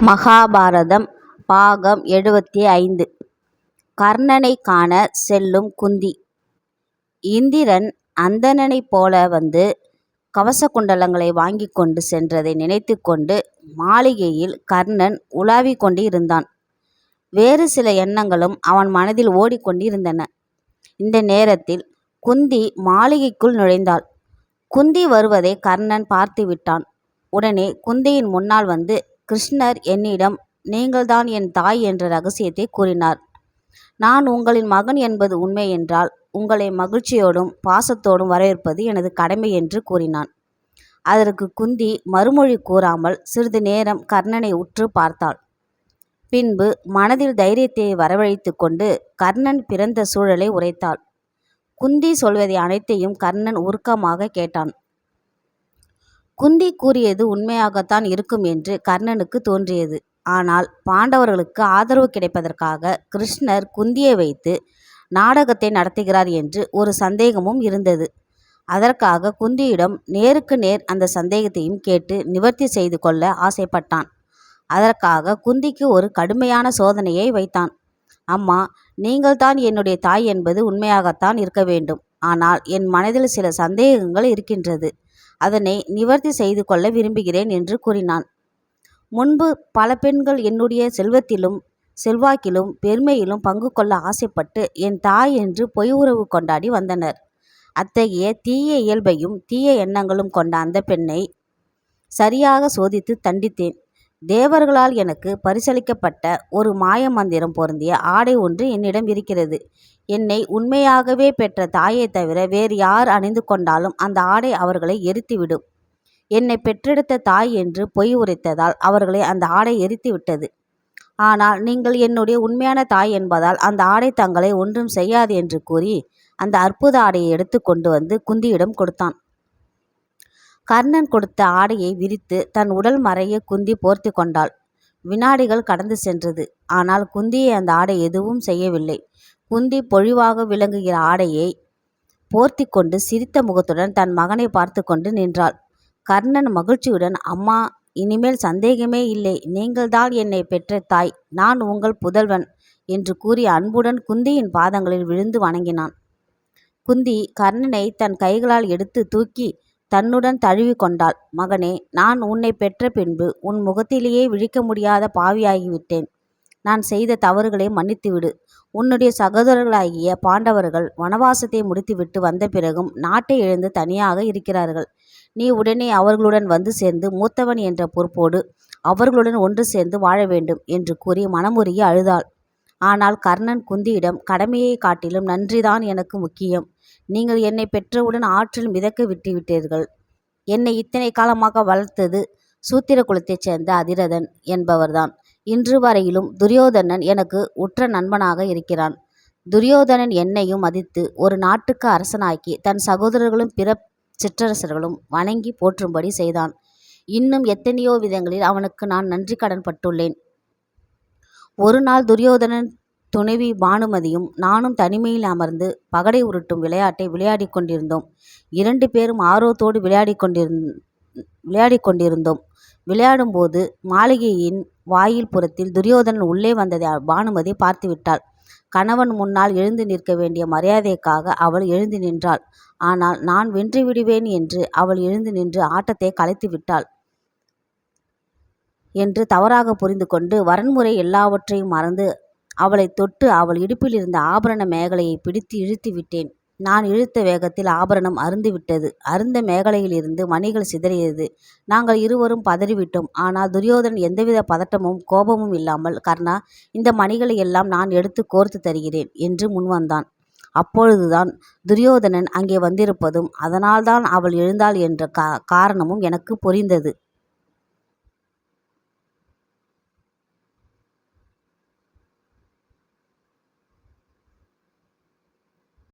மகாபாரதம் பாகம் எழுபத்தி ஐந்து கர்ணனைக் காண செல்லும் குந்தி இந்திரன் அந்தணனைப் போல வந்து கவச குண்டலங்களை வாங்கிக் கொண்டு சென்றதை நினைத்து கொண்டு மாளிகையில் கர்ணன் உலாவிக் கொண்டு இருந்தான். வேறு சில எண்ணங்களும் அவன் மனதில் ஓடிக்கொண்டிருந்தன இந்த நேரத்தில் குந்தி மாளிகைக்குள் நுழைந்தாள். குந்தி வருவதை கர்ணன் பார்த்துவிட்டான். உடனே குந்தியின் முன்னால் வந்து கிருஷ்ணர் என்னிடம் நீங்கள்தான் என் தாய் என்ற ரகசியத்தை கூறினார். நான் உங்களின் மகன் என்பது உண்மை என்றால் உங்களை மகிழ்ச்சியோடும் பாசத்தோடும் வரவேற்பது எனது கடமை என்று கூறினான். அதற்கு குந்தி மறுமொழி கூறாமல் சிறிது நேரம் கர்ணனை உற்று பார்த்தாள். பின்பு மனதில் தைரியத்தை வரவழைத்து கொண்டு கர்ணன் பிறந்த சூழலை உரைத்தாள். குந்தி சொல்வதை அனைத்தையும் கர்ணன் உருக்கமாக கேட்டான். குந்தி கூறியது உண்மையாகத்தான் இருக்கும் என்று கர்ணனுக்கு தோன்றியது. ஆனால் பாண்டவர்களுக்கு ஆதரவு கிடைப்பதற்காக கிருஷ்ணர் குந்தியை வைத்து நாடகத்தை நடத்துகிறார் என்று ஒரு சந்தேகமும் இருந்தது. அதற்காக குந்தியிடம் நேருக்கு நேர் அந்த சந்தேகத்தையும் கேட்டு நிவர்த்தி செய்து கொள்ள ஆசைப்பட்டான். அதற்காக குந்திக்கு ஒரு கடுமையான சோதனையை வைத்தான். அம்மா நீங்கள்தான் என்னுடைய தாய் என்பது உண்மையாகத்தான் இருக்க வேண்டும். ஆனால் என் மனதில் சில சந்தேகங்கள் இருக்கின்றது. அதனை நிவர்த்தி செய்து கொள்ள விரும்புகிறேன் என்று கூறினான். முன்பு பல பெண்கள் என்னுடைய செல்வத்திலும் செல்வாக்கிலும் பெருமையிலும் பங்கு கொள்ள ஆசைப்பட்டு என் தாய் என்று பொய் உறவு கொண்டாடி வந்தனர். அத்தகைய தீய இயல்பையும் தீய எண்ணங்களும் கொண்ட அந்த பெண்ணை சரியாக சோதித்து தண்டித்தேன். தேவர்களால் எனக்கு பரிசளிக்கப்பட்ட ஒரு மாய மந்திரம் பொருந்திய ஆடை ஒன்று என்னிடம் இருக்கிறது. என்னை உண்மையாகவே பெற்ற தாயை தவிர வேறு யார் அணிந்து கொண்டாலும் அந்த ஆடை அவர்களை எரித்துவிடும். என்னை பெற்றெடுத்த தாய் என்று பொய் உரைத்ததால் அவர்களை அந்த ஆடை எரித்து விட்டது ஆனால் நீங்கள் என்னுடைய உண்மையான தாய் என்பதால் அந்த ஆடை தங்களை ஒன்றும் செய்யாது என்று கூறி அந்த அற்புத ஆடையை எடுத்து கொண்டு வந்து குந்தியிடம் கொடுத்தான். கர்ணன் கொடுத்த ஆடையை விரித்து தன் உடல் மறைய குந்தி போர்த்திக் கொண்டாள். வினாடிகள் கடந்து சென்றது. ஆனால் குந்தியை அந்த ஆடை எதுவும் செய்யவில்லை. குந்தி பொழிவாக விளங்குகிற ஆடையை போர்த்திக் கொண்டு சிரித்த முகத்துடன் தன் மகனை பார்த்து கொண்டு நின்றாள். கர்ணன் மகிழ்ச்சியுடன் அம்மா இனிமேல் சந்தேகமே இல்லை. நீங்கள்தான் என்னை பெற்ற தாய். நான் உங்கள் புதல்வன் என்று கூறி அன்புடன் குந்தியின் பாதங்களில் விழுந்து வணங்கினான். குந்தி கர்ணனை தன் கைகளால் எடுத்து தூக்கி தன்னுடன் தழுவி கொண்டாள். மகனே நான் உன்னை பெற்ற பின்பு உன் முகத்திலேயே விழிக்க முடியாத பாவியாகிவிட்டேன். நான் செய்த தவறுகளை மன்னித்துவிடு. உன்னுடைய சகோதரர்களாகிய பாண்டவர்கள் வனவாசத்தை முடித்துவிட்டு வந்த பிறகும் நாட்டை இழந்து தனியாக இருக்கிறார்கள். நீ உடனே அவர்களுடன் வந்து சேர்ந்து மூத்தவன் என்ற பொறுப்போடு அவர்களுடன் ஒன்று சேர்ந்து வாழ வேண்டும் என்று கூறி மனமுருகி அழுதாள். ஆனால் கர்ணன் குந்தியிடம் கடமையை காட்டிலும் நன்றிதான் எனக்கு முக்கியம். நீங்கள் என்னை பெற்றவுடன் ஆற்றில் மிதக்க விட்டுவிட்டீர்கள். என்னை இத்தனை காலமாக வளர்த்தது சூத்திர குலத்தைச் சேர்ந்த அதிரதன் என்பவர்தான். இன்று வரையிலும் துரியோதனன் எனக்கு உற்ற நண்பனாக இருக்கிறான். துரியோதனன் என்னையும் மதித்து ஒரு நாட்டுக்கு அரசனாக்கி தன் சகோதரர்களும் பிற சிற்றரசர்களும் வணங்கி போற்றும்படி செய்தான். இன்னும் எத்தனையோ விதங்களில் அவனுக்கு நான் நன்றி கடன் பட்டுள்ளேன். ஒரு நாள் துரியோதனன் துணைவி பானுமதியும் நானும் தனிமையில் அமர்ந்து பகடை உருட்டும் விளையாட்டை விளையாடிக் கொண்டிருந்தோம். இரண்டு பேரும் ஆர்வத்தோடு விளையாடிக் கொண்டிருந்தோம். விளையாடும்போது மாளிகையின் வாயில் புறத்தில் துரியோதனன் உள்ளே வந்ததை பானுமதி பார்த்துவிட்டாள். கணவன் முன்னால் எழுந்து நிற்க வேண்டிய மரியாதைக்காக அவள் எழுந்து நின்றாள். ஆனால் நான் வென்று விடுவேன் என்று அவள் எழுந்து நின்று ஆட்டத்தை கலைத்து விட்டாள் என்று தவறாக புரிந்து கொண்டு வரன்முறை எல்லாவற்றையும் மறந்து அவளை தொட்டு அவள் இடுப்பில் இருந்த ஆபரண மேகலையை பிடித்து இழுத்து விட்டேன். நான் இழுத்த வேகத்தில் ஆபரணம் அறுந்துவிட்டது. அருந்த மேகலையிலிருந்து மணிகள் சிதறியது. நாங்கள் இருவரும் பதறிவிட்டோம். ஆனால் துரியோதனன் எந்தவித பதட்டமும் கோபமும் இல்லாமல் கர்ணா இந்த மணிகளை எல்லாம் நான் எடுத்து கோர்த்துத் தருகிறேன் என்று முன்வந்தான். அப்பொழுதுதான் துரியோதனன் அங்கே வந்திருப்பதும் அதனால்தான் அவள் எழுந்தாள் என்ற காரணமும் எனக்கு புரிந்தது.